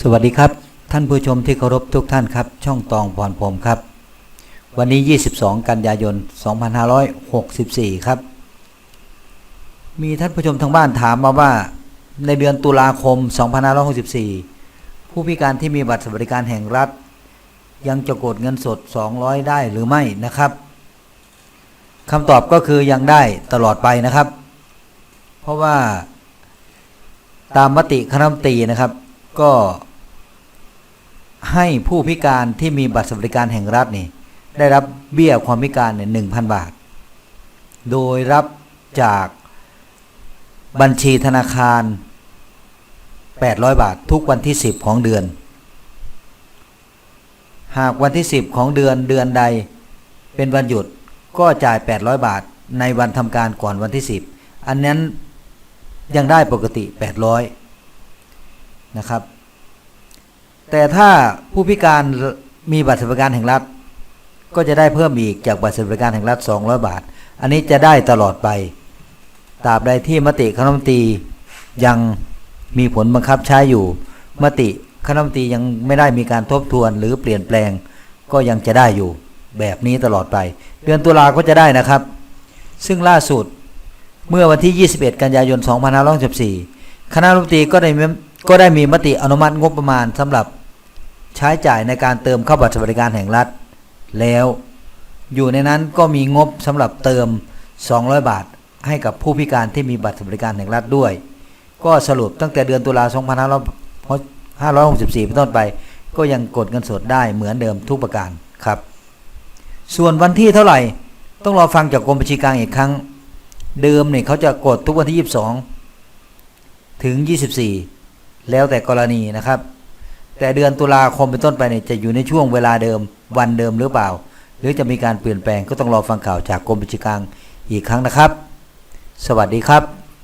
สวัสดีครับ ท่านผู้ชมที่เคารพทุกท่านครับ ช่องตองพรพรมครับ วันนี้ 22 กันยายน 2564 ครับ มีท่านผู้ชมทางบ้านถามมาว่า ในเดือนตุลาคม 2564 ผู้พิการที่มีบัตรสวัสดิการแห่งรัฐ ยังจะกดเงินสด 200 ได้หรือไม่นะครับคำตอบก็คือยังได้ตลอดไปนะครับ เพราะว่าตามมติคณะมนตรีนะครับ ก็ให้ผู้พิการที่มีบัตรสวัสดิการแห่งรัฐนี่ ได้รับเบี้ยความพิการเนี่ยหนึ่งพันบาท โดยรับจากบัญชีธนาคาร 800 บาททุกวันที่ 10 ของเดือน หากวันที่ 10 ของเดือนเดือนใดเป็นวันหยุดก็จ่าย 800 บาทในวันทำการก่อนวันที่ 10 อันนั้นยังได้ปกติ 800 นะครับ แต่ถ้าผู้พิการมีบัตรสวัสดิการแห่งรัฐ ก็จะได้เพิ่มอีกจากบัตรสวัสดิการแห่งรัฐ 200 บาท อันนี้จะได้ตลอดไปตราบใดที่มติคณะรัฐมนตรียังมีผลบังคับใช้อยู่ มติคณะรัฐมนตรียังไม่ได้มีการทบทวนหรือเปลี่ยนแปลง ก็ยังจะได้อยู่แบบนี้ตลอดไป เดือนตุลาก็จะได้นะครับ ซึ่งล่าสุดเมื่อวันที่ 21 กันยายน 2564 คณะรัฐมนตรีก็ได้มี ก็ได้มีมติอนุมัติงบประมาณสำหรับใช้จ่ายในการเติมเข้าบัตรสวัสดิการแห่งรัฐ แล้วอยู่ในนั้นก็มีงบสำหรับเติม 200 บาท ให้กับผู้พิการที่มีบัตรสวัสดิการแห่งรัฐด้วย ก็สรุปตั้งแต่เดือนตุลา2564เป็นต้นไป ก็ยังกดเงินสดได้เหมือนเดิมทุกประการครับ ส่วนวันที่เท่าไหร่ต้องรอฟังจากกรมบัญชีกลางอีกครั้ง เดิมเนี่ยเขาจะกดทุกวันที่ 22 ถึง 24 แล้วแต่กรณีนะครับ แต่เดือนตุลาคมเป็นต้นไปเนี่ยจะอยู่ในช่วงเวลาเดิมวันเดิมหรือเปล่า หรือจะมีการเปลี่ยนแปลงก็ต้องรอฟังข่าวจากกรมบัญชีกลางอีกครั้งนะครับ สวัสดีครับ